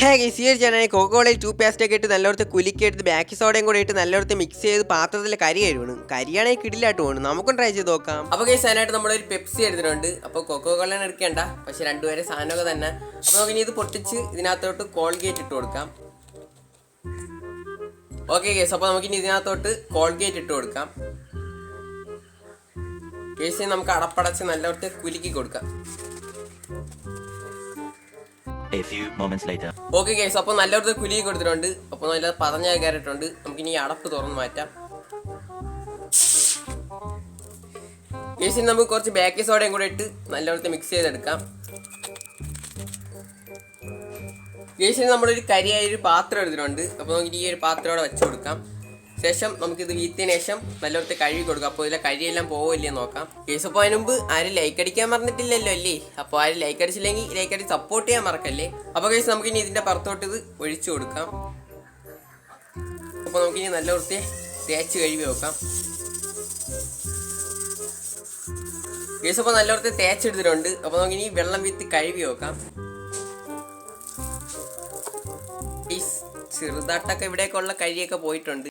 Hey guys ഈ ഒരു ചേട്ടനെ കോക്കോളയിൽ ടൂ പേസ്റ്റ് ഒക്കെ ഇട്ട് നല്ലോടത്ത് കുലിക്കെടുത്ത് ബാക്കി സോഡയും കൂടെ ഇട്ട് നല്ലോടത്ത് മിക്സ് ചെയ്ത് പാത്രത്തിൽ കരി കഴിവണം കരിയാണെങ്കിൽ കിടിലായിട്ട് പോകണം നമുക്കും ട്രൈ ചെയ്ത് നോക്കാം. അപ്പൊ ഗൈസ് അതിനായിട്ട് നമ്മളൊരു പെപ്സി എടുത്തിട്ടുണ്ട്. അപ്പൊ കൊക്കോ കോള എടുക്കേണ്ട. പക്ഷെ രണ്ടുപേരെ സാധനമൊക്കെ തന്നെ. അപ്പൊ നമുക്ക് ഇനി ഇത് പൊട്ടിച്ച് ഇതിനകത്തോട്ട് കോൾഗേറ്റ് ഇട്ട് കൊടുക്കാം. ഓക്കെ ഗേസ് അപ്പൊ നമുക്ക് ഇനി ഇതിനകത്തോട്ട് കോൾഗേറ്റ് ഇട്ട് കൊടുക്കാം. കേസ് നമുക്ക് അടപ്പടച്ച് നല്ലോർത്ത് കുലുക്കി കൊടുക്കാം. A few moments later. Okay case അപ്പോൾ നല്ലൊരു കുലുക്കി കൊടുത്തിട്ടുണ്ട്. അപ്പോൾ നല്ല പതഞ്ഞ കയറിയിട്ടുണ്ട് നമുക്ക് ഇനി ഈ അടപ്പ് തുറന്ന് മാറ്റാം. കേസിൽ നമുക്ക് കുറച്ച് ബേക്കിംഗ് സോഡയും കൂടെ ഇട്ട് നല്ലോടത്ത് മിക്സ് ചെയ്തെടുക്കാം. കേസിൽ നമ്മളൊരു കരിയായ ഒരു പാത്രം എടുത്തിട്ടുണ്ട്. അപ്പോൾ നമുക്ക് ഈ ഒരു പാത്രം അവിടെ വെച്ചു കൊടുക്കാം. ശേഷം നമുക്കിത് വീത്തിയതിനു ശേഷം നല്ലോടത്ത് കഴുകി കൊടുക്കാം. അപ്പോൾ ഇതിലെ കഴിയെല്ലാം പോവില്ലേ നോക്കാം. കേസ് അപ്പോൾ അതിന് മുമ്പ് ആരും ലൈക്ക് അടിക്കാൻ മറന്നിട്ടില്ലല്ലോ അല്ലേ? അപ്പോൾ ആരും ലൈക്ക് അടിച്ചില്ലെങ്കിൽ ലൈക്ക് അടിച്ച് സപ്പോർട്ട് ചെയ്യാൻ മറക്കല്ലേ? അപ്പോൾ കേസ് നമുക്ക് ഇനി ഇതിന്റെ പുറത്തോട്ട് ഇത് ഒഴിച്ചു കൊടുക്കാം. അപ്പോൾ നമുക്കിനി നല്ല വൃത്തി തേച്ച് കഴുകി വെക്കാം. കേസ് അപ്പോൾ നല്ല വൃത്തി തേച്ചെടുത്തിട്ടുണ്ട്. അപ്പോൾ നമുക്കിനി വെള്ളം വിത്ത് കഴുകി വെക്കാം. ഈ ചെറുതാട്ടൊക്കെ ഇവിടെയൊക്കെ ഉള്ള കഴിയൊക്കെ പോയിട്ടുണ്ട്.